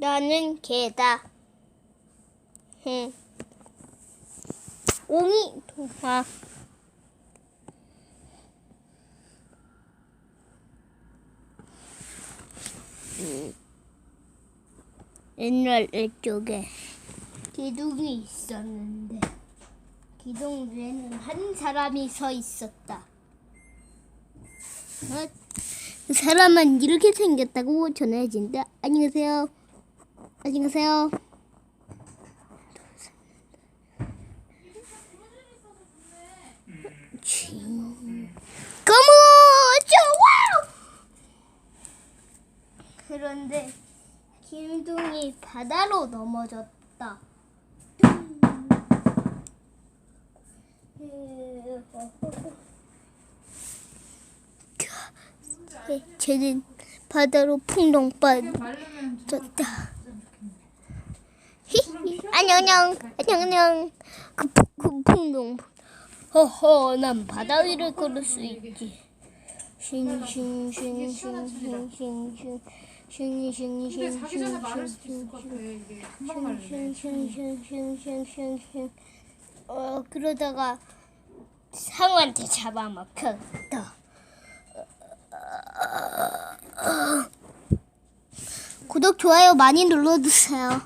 나는 개다. 응. 옹이 동화. 음. 옛날 이쪽에 기둥이 있었는데 기둥 위에는 한 사람이 서 있었다. 어? 그 사람은 이렇게 생겼다고 전해진다. 안녕하세요. 안녕하세요. 고무 좋아. 그런데 김둥이 바다로 넘어졌다. 네, 쟤는 바다로 풍덩 빠졌다. 안녕, 안녕, 안녕, 안녕. 그, 풍- 그 풍덩. 허허, 난 바다 위를 걸을 수 있지. 싱싱싱싱싱싱싱. 싱싱싱싱싱싱. 근데 자기 전에 말할 수도 있을 것 같아. 이게 금방 말래. 싱싱싱싱싱싱싱. 어, 그러다가 상어한테 잡아먹혔다. 구독, 좋아요 많이 눌러주세요.